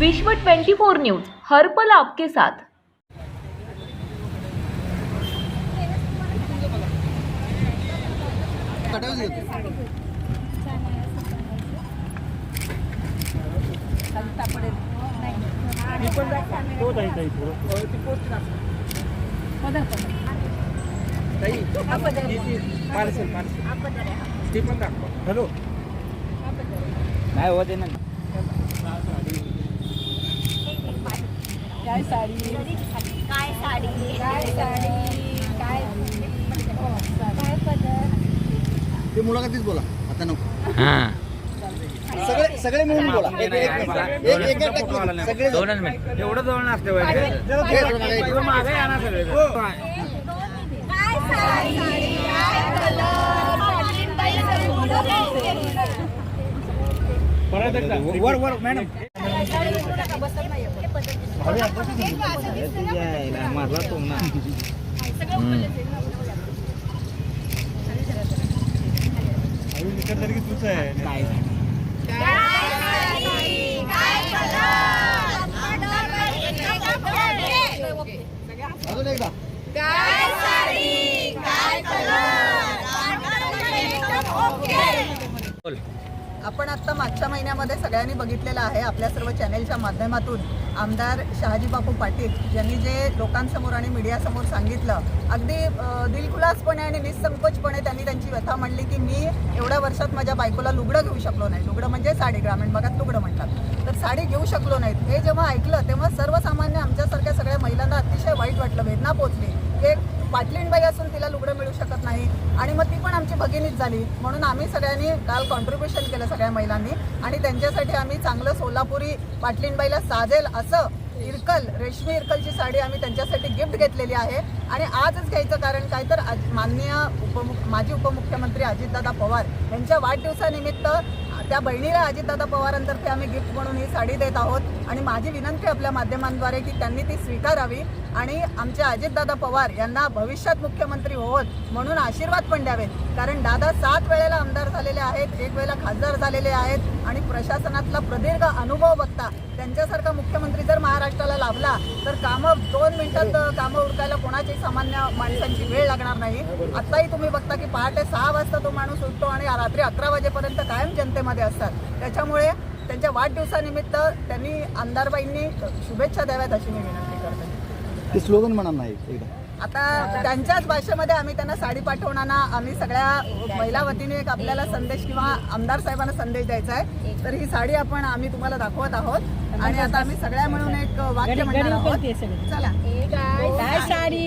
विश्व 24 न्यूज हर पल आपके साथ. हॅलो नाही होते ना. काय साडी? काय साडी? काय साडी? काय काय पदर? ते मुलाखतीच बोला. आता नको. हां. सगळे सगळे मिळून बोला. एक एक मिनिट. एक एक एक एक मिनिट. सगळे दोनच मिनिट. एवढं जवळ नसते हे थोडं मागे इकडे. मागे या ना सगळे काय? साडी? काय कलर वर वर मॅडम. मारला तो ना काय अजून एकदा काय साडी काय बोल आपण आता मागच्या महिन्यामध्ये सगळ्यांनी बघितलेलं आहे आपल्या सर्व चॅनेलच्या माध्यमातून आमदार शहाजीबापू पाटील यांनी जे लोकांसमोर आणि मीडियासमोर सांगितलं अगदी दिलखुलासपणे आणि निसंकोचपणे त्यांनी त्यांची व्यथा मांडली की मी एवढ्या वर्षात माझ्या बायकोला लुगडं घेऊ शकलो नाही. लुगडं म्हणजे साडी ग्रामीण भागात लुगडं म्हणतात. तर साडी घेऊ शकलो नाहीत. हे जेव्हा ऐकलं तेव्हा सर्वसामान्य आमच्यासारख्या सगळ्या महिलांना अतिशय वाईट वाटलं वेदना पोचली पाटलींबाई पाटलीणबाई असून तिला लुगडं मिळू शकत नाही. आणि मग ती पण आमची भगिनीच झाली. म्हणून आम्ही सगळ्यांनी काल कॉन्ट्रीब्युशन केलं सगळ्या महिलांनी. आणि त्यांच्यासाठी आम्ही चांगलं सोलापुरी पाटलीणबाईला साजेल असं इरकल रेशमी इरकलची साडी आम्ही त्यांच्यासाठी गिफ्ट घेतलेली आहे. आणि आजच घ्यायचं कारण काय तर आज माननीय उपमुख माजी उपमुख्यमंत्री अजितदादा पवार यांच्या वाढदिवसानिमित्त त्या बहिणीला अजितदादा पवारांतर्फे आम्ही गिफ्ट म्हणून ही साडी देत आहोत. आणि माझी विनंती आपल्या माध्यमांद्वारे की त्यांनी ती स्वीकारावी आणि आमचे अजितदादा पवार यांना भविष्यात मुख्यमंत्री होत म्हणून आशीर्वाद पण द्यावेत. कारण दादा सात वेळेला आमदार झालेले आहेत एक वेळेला खासदार झालेले आहेत आणि प्रशासनातला प्रदीर्घ अनुभव बघता त्यांच्यासारखा मुख्यमंत्री जर महाराष्ट्राला लाभला तर कामं दोन मिनिटात अ, कामं उरकायला कोणाची सामान्य माणसांची वेळ लागणार नाही. आत्ताही तुम्ही बघता की पहाटे सहा वाजता तो माणूस उठतो आणि रात्री अकरा वाजेपर्यंत कायम जनतेमध्ये असतात. त्याच्यामुळे त्यांच्या वाढदिवसानिमित्त त्यांनी आमदारबाईंनी शुभेच्छा द्याव्यात अशी मी विनंती करते. ते स्लोगन म्हणा नाही एकदा? आता त्यांच्याच भाषेमध्ये आम्ही त्यांना साडी पाठवताना आम्ही सगळ्या महिला वतीने एक आपल्याला संदेश किंवा आमदार साहेबांना संदेश द्यायचा आहे. तर ही साडी आपण आम्ही तुम्हाला दाखवत आहोत. आणि आता आम्ही सगळ्या मिळून एक वाक्य म्हणणार आहोत. चला. काय साडी?